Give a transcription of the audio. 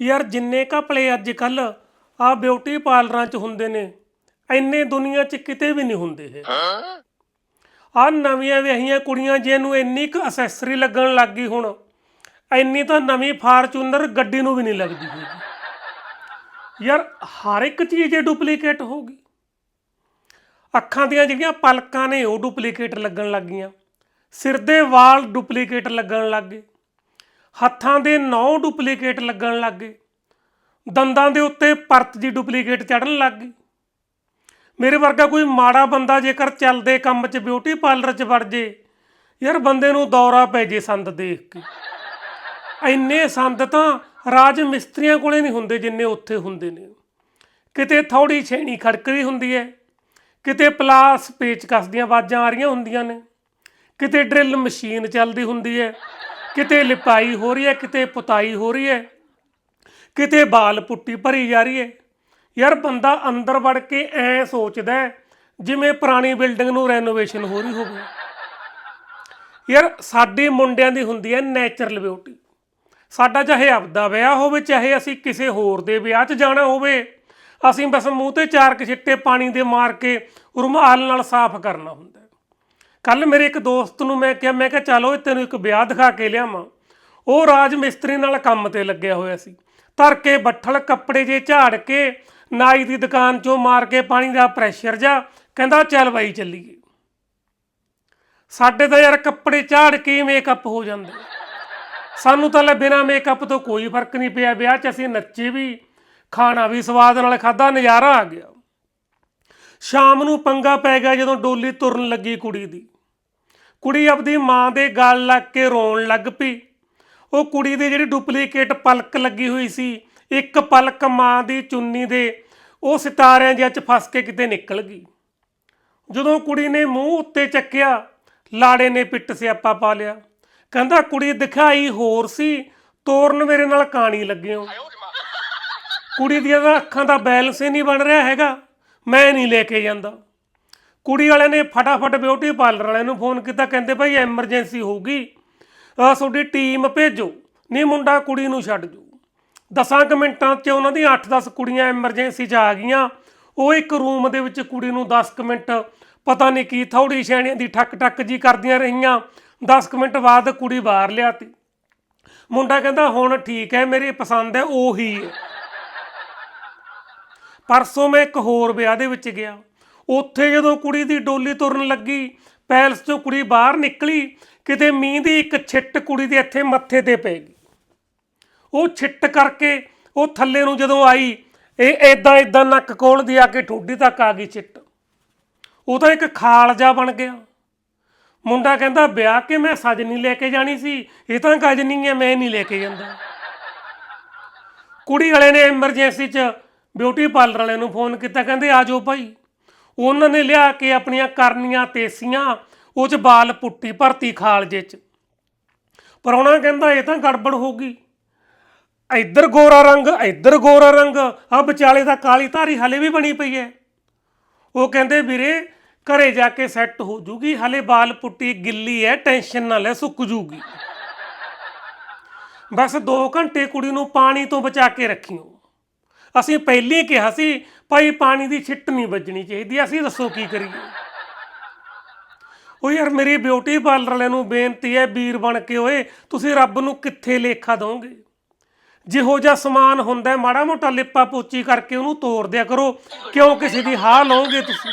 ਯਾਰ ਜਿੰਨੇ ਕਪਲੇ ਅੱਜ ਕੱਲ ਆ ਬਿਊਟੀ ਪਾਰਲਰਾਂ 'ਚ ਹੁੰਦੇ ਨੇ ਐਨੇ ਦੁਨੀਆ 'ਚ ਕਿਤੇ ਵੀ ਨਹੀਂ ਹੁੰਦੇ ਇਹ। ਆ ਨਵੀਆਂ ਵਿਆਹੀਆਂ ਕੁੜੀਆਂ ਜਿਹਨੂੰ ਇੰਨੀ ਕੁ ਅਸੈਸਰੀ ਲੱਗਣ ਲੱਗ ਗਈ ਹੁਣ ਇੰਨੀ ਤਾਂ ਨਵੀਂ ਫਾਰਚੂਨਰ ਗੱਡੀ ਨੂੰ ਵੀ ਨਹੀਂ ਲੱਗਦੀ ਹੈਗੀ। ਯਾਰ ਹਰ ਇੱਕ ਚੀਜ਼ ਇਹ ਡੁਪਲੀਕੇਟ ਹੋ ਗਈ। ਅੱਖਾਂ ਦੀਆਂ ਜਿਹੜੀਆਂ ਪਲਕਾਂ ਨੇ ਉਹ ਡੁਪਲੀਕੇਟ ਲੱਗਣ ਲੱਗ ਗਈਆਂ। ਸਿਰ ਦੇ ਵਾਲ ਡੁਪਲੀਕੇਟ ਲੱਗਣ ਲੱਗ ਗਏ। ਹੱਥਾਂ ਦੇ ਨੌ ਡੁਪਲੀਕੇਟ ਲੱਗਣ ਲੱਗ ਗਏ। ਦੰਦਾਂ ਦੇ ਉੱਤੇ ਪਰਤ ਜੀ ਡੁਪਲੀਕੇਟ ਚੜਨ ਲੱਗ ਗਈ। ਮੇਰੇ ਵਰਗਾ ਕੋਈ ਮਾੜਾ ਬੰਦਾ ਜੇਕਰ ਚੱਲਦੇ ਕੰਮ 'ਚ ਬਿਊਟੀ ਪਾਰਲਰ 'ਚ ਵੜ ਜੇ, ਯਾਰ ਬੰਦੇ ਨੂੰ ਦੌਰਾ ਪੈ ਜੇ ਸੰਦ ਦੇਖ ਕੇ। ਇੰਨੇ ਸੰਦ ਤਾਂ ਰਾਜ ਮਿਸਤਰੀਆਂ ਕੋਲੇ ਨਹੀਂ ਹੁੰਦੇ ਜਿੰਨੇ ਉੱਥੇ ਹੁੰਦੇ ਨੇ। ਕਿਤੇ ਥੋੜੀ ਛੇਣੀ ਖੜਕਰੀ ਹੁੰਦੀ ਹੈ, ਕਿਤੇ ਪਲਾਸ ਪੇਚਕਸ ਦੀਆਂ ਆਵਾਜ਼ਾਂ ਆ ਰਹੀਆਂ ਹੁੰਦੀਆਂ ਨੇ, ਕਿਤੇ ਡਰਿਲ ਮਸ਼ੀਨ ਚੱਲਦੀ ਹੁੰਦੀ ਹੈ ਕਿਤੇ ਲਿਪਾਈ ਹੋ ਰਹੀ ਹੈ, ਕਿਤੇ ਪੁਤਾਈ ਹੋ ਰਹੀ ਹੈ, ਕਿਤੇ ਬਾਲ ਪੁੱਟੀ ਭਰੀ ਜਾ ਰਹੀ ਹੈ। ਯਾਰ ਬੰਦਾ ਅੰਦਰ ਵੜ ਕੇ ਐ ਸੋਚਦਾ ਜਿਵੇਂ ਪੁਰਾਣੀ ਬਿਲਡਿੰਗ ਨੂੰ ਰੈਨੋਵੇਸ਼ਨ ਹੋ ਰਹੀ ਹੋਵੇ। ਯਾਰ ਸਾਡੇ ਮੁੰਡਿਆਂ ਦੀ ਹੁੰਦੀ ਹੈ ਨੈਚੁਰਲ ਬਿਊਟੀ। ਸਾਡਾ ਚਾਹੇ ਆਪਦਾ ਵਿਆਹ ਹੋਵੇ, ਚਾਹੇ ਅਸੀਂ ਕਿਸੇ ਹੋਰ ਦੇ ਵਿਆਹ 'ਚ ਜਾਣਾ ਹੋਵੇ, ਅਸੀਂ ਬਸ ਮੂੰਹ ਤੇ ਚਾਰ ਕੁ ਛਿੱਟੇ ਪਾਣੀ ਦੇ ਮਾਰ ਕੇ ਰੁਮਾਲ ਨਾਲ ਸਾਫ਼ ਕਰਨਾ ਹੁੰਦਾ ਕੱਲ ਮੇਰੇ ਇੱਕ ਦੋਸਤ ਨੂੰ ਮੈਂ ਕਿਹਾ ਮੈਂ ਕਿਹਾ, ਚਲੋ ਤੈਨੂੰ ਇੱਕ ਵਿਆਹ ਦਿਖਾ ਕੇ ਲਿਆਵਾਂ। ਉਹ ਰਾਜ ਮਿਸਤਰੀ ਨਾਲ ਕੰਮ ਤੇ ਲੱਗਿਆ ਹੋਇਆ ਸੀ। ਧਰ ਕੇ, ਬੱਠਲ, ਕੱਪੜੇ ਜੇ ਝਾੜ ਕੇ, ਨਾਈ ਦੀ ਦੁਕਾਨ ਚੋਂ ਮਾਰ ਕੇ ਪਾਣੀ ਦਾ ਪ੍ਰੈਸ਼ਰ ਜਾ, ਕਹਿੰਦਾ, ਚੱਲ ਬਾਈ, ਚੱਲੀਏ। ਸਾਡੇ ਤਾਂ ਯਾਰ ਕੱਪੜੇ ਝਾੜ ਕੇ ਹੀ ਮੇਕਅਪ ਹੋ ਜਾਂਦੇ। ਸਾਨੂੰ ਤਾਂ ਲੈ ਬਿਨਾ ਮੇਕਅਪ ਤੋਂ ਕੋਈ ਫ਼ਰਕ ਨਹੀਂ ਪਿਆ। ਵਿਆਹ 'ਚ ਅਸੀਂ ਨੱਚੇ ਵੀ, ਖਾਣਾ ਵੀ ਸਵਾਦ ਨਾਲ ਖਾਦਾ ਨਜ਼ਾਰਾ ਆ ਗਿਆ। ਸ਼ਾਮ ਨੂੰ ਪੰਗਾ ਪੈ ਗਿਆ ਜਦੋਂ ਡੋਲੀ ਤੁਰਨ ਲੱਗੀ ਕੁੜੀ ਦੀ। ਕੁੜੀ ਆਪਦੀ ਮਾਂ ਦੇ ਗਲ ਲੱਗ ਕੇ ਰੋਣ ਲੱਗ ਪਈ। ਉਹ ਕੁੜੀ ਦੀ ਜਿਹੜੀ ਡੁਪਲੀਕੇਟ ਪਲਕ ਲੱਗੀ ਹੋਈ ਸੀ, ਇੱਕ ਪਲਕ ਮਾਂ ਦੀ ਚੁੰਨੀ ਦੇ ਉਹ ਸਿਤਾਰਿਆਂ ਜਿਹਾ 'ਚ ਫਸ ਕੇ ਕਿਤੇ ਨਿਕਲ ਗਈ। ਜਦੋਂ ਕੁੜੀ ਨੇ ਮੂੰਹ ਉੱਤੇ ਚੱਕਿਆ, ਲਾੜੇ ਨੇ ਪਿੱਟ ਸਿਆਪਾ ਪਾ ਲਿਆ। ਕਹਿੰਦਾ, ਕੁੜੀ ਦਿਖਾਈ ਹੋਰ ਸੀ, ਤੋਰਨ ਮੇਰੇ ਨਾਲ ਕਾਣੀ ਲੱਗਿਓ। ਕੁੜੀ ਦੀਆਂ ਤਾਂ ਅੱਖਾਂ ਦਾ ਬੈਲੈਂਸ ਹੀ ਨਹੀਂ ਬਣ ਰਿਹਾ ਹੈਗਾ, ਮੈਂ ਨਹੀਂ ਲੈ ਕੇ ਜਾਂਦਾ। ਕੁੜੀ ਵਾਲਿਆਂ ਨੇ ਫਟਾਫਟ ਬਿਊਟੀ ਪਾਰਲਰ ਵਾਲਿਆਂ ਨੂੰ ਫੋਨ ਕੀਤਾ, ਕਹਿੰਦੇ ਭਾਈ ਐਮਰਜੈਂਸੀ ਹੋਊਗੀ ਆ ਤੁਹਾਡੀ ਟੀਮ ਭੇਜੋ, ਨਹੀਂ ਮੁੰਡਾ ਕੁੜੀ ਨੂੰ ਛੱਡ ਜੂ। ਦਸਾਂ ਕੁ ਮਿੰਟਾਂ 'ਚ ਉਹਨਾਂ ਦੀ 8-10 ਕੁੜੀਆਂ ਐਮਰਜੈਂਸੀ 'ਚ ਆ ਗਈਆਂ, ਉਹ ਇੱਕ ਰੂਮ ਦੇ ਵਿੱਚ ਕੁੜੀ ਨੂੰ 10 ਕੁ ਮਿੰਟ ਪਤਾ ਨਹੀਂ ਕੀ ਥੌੜੀ ਛੈਣੀਆਂ ਦੀ ਠੱਕ ਠੱਕ ਜੀ ਕਰਦੀਆਂ ਰਹੀਆਂ 10 ਕੁ ਮਿੰਟ ਬਾਅਦ ਕੁੜੀ ਬਾਹਰ ਲਿਆਤੀ। ਮੁੰਡਾ ਕਹਿੰਦਾ, ਹੁਣ ਠੀਕ ਹੈ, ਮੇਰੀ ਪਸੰਦ ਹੈ, ਉਹੀ ਹੈ। ਪਰਸੋਂ ਮੈਂ ਇੱਕ ਹੋਰ ਵਿਆਹ ਦੇ ਵਿੱਚ ਗਿਆ। ਉੱਥੇ ਜਦੋਂ ਕੁੜੀ ਦੀ ਡੋਲੀ ਤੁਰਨ ਲੱਗੀ, ਪੈਲਸ ਚੋਂ ਕੁੜੀ ਬਾਹਰ ਨਿਕਲੀ, ਕਿਤੇ ਮੀਂਹ ਦੀ ਇੱਕ ਛਿੱਟ ਕੁੜੀ ਦੇ ਇੱਥੇ ਮੱਥੇ ਤੇ ਪੈ ਗਈ। ਉਹ ਛਿੱਟ ਕਰਕੇ ਉਹ ਥੱਲੇ ਨੂੰ ਜਦੋਂ ਆਈ, ਇਹ ਐਦਾਂ ਐਦਾਂ ਨੱਕ ਕੋਲ ਦੀ ਆ ਕੇ ਠੋਡੀ ਤੱਕ ਆ ਗਈ ਛਿੱਟ। ਉਹ ਤਾਂ ਇੱਕ ਖਾਲ ਜਾ ਬਣ ਗਿਆ। ਮੁੰਡਾ ਕਹਿੰਦਾ, ਵਿਆਹ ਕੇ ਮੈਂ ਸੱਜ ਨਹੀਂ ਲੈ ਕੇ ਜਾਣੀ ਸੀ, ਇਹ ਤਾਂ ਗਜਨੀ ਹੈ, ਮੈਂ ਨਹੀਂ ਲੈ ਕੇ ਜਾਂਦਾ। ਕੁੜੀ ਵਾਲੇ ਨੇ ਐਮਰਜੈਂਸੀ 'ਚ ਬਿਊਟੀ ਪਾਰਲਰ ਵਾਲਿਆਂ ਨੂੰ ਫੋਨ ਕੀਤਾ, ਕਹਿੰਦੇ, ਆ ਜਾਓ ਭਾਈ। ਉਹਨਾਂ ਨੇ ਲਿਆ ਕੇ ਆਪਣੀਆਂ ਕਰਨੀਆਂ ਤੇਸੀਆਂ, ਉਹ 'ਚ ਬਾਲ ਪੁੱਟੀ ਭਰਤੀ ਖਾਲਜੇ 'ਚ। ਪਰੌਣਾ ਕਹਿੰਦਾ ਇਹ ਤਾਂ ਗੜਬੜ ਹੋ ਗਈ। ਇੱਧਰ ਗੋਰਾ ਰੰਗ, ਇੱਧਰ ਗੋਰਾ ਰੰਗ ਆ ਵਿਚਾਲੇ ਦਾ ਕਾਲੀ ਧਾਰੀ ਹਲੇ ਵੀ ਬਣੀ ਪਈ ਹੈ ਉਹ ਕਹਿੰਦੇ ਵੀਰੇ, ਘਰੇ ਜਾ ਕੇ ਸੈੱਟ ਹੋ ਜੂਗੀ, ਹਲੇ ਬਾਲ ਪੁੱਟੀ ਗਿੱਲੀ ਹੈ ਟੈਨਸ਼ਨ ਨਾ ਲੈ, ਸੁੱਕ ਜੂਗੀ। ਬਸ 2 ਘੰਟੇ ਕੁੜੀ ਨੂੰ ਪਾਣੀ ਤੋਂ ਬਚਾ ਕੇ ਰੱਖਿਓ ਅਸੀਂ ਪਹਿਲਾਂ ਕਿਹਾ ਸੀ, ਭਾਈ ਪਾਣੀ ਦੀ ਛਿੱਟ ਨਹੀਂ ਵੱਜਣੀ ਚਾਹੀਦੀ, ਅਸੀਂ ਦੱਸੋ ਕੀ ਕਰੀਏ? ਉਹ ਯਾਰ ਮੇਰੀ ਬਿਊਟੀ ਪਾਰਲਰ ਵਾਲਿਆਂ ਨੂੰ ਬੇਨਤੀ ਹੈ, ਵੀਰ ਬਣ ਕੇ ਓਏ, ਤੁਸੀਂ ਰੱਬ ਨੂੰ ਕਿੱਥੇ ਲੇਖਾ ਦੋਗੇ? ਜਿਹੋ ਜਿਹਾ ਸਮਾਨ ਹੁੰਦਾ ਮਾੜਾ ਮੋਟਾ ਲਿਪਾ ਪੋਚੀ ਕਰਕੇ ਉਹਨੂੰ ਤੋੜ ਦਿਆ ਕਰੋ, ਕਿਉਂ ਕਿਸੇ ਦੀ ਹਾਲ ਲਓਗੇ ਤੁਸੀਂ?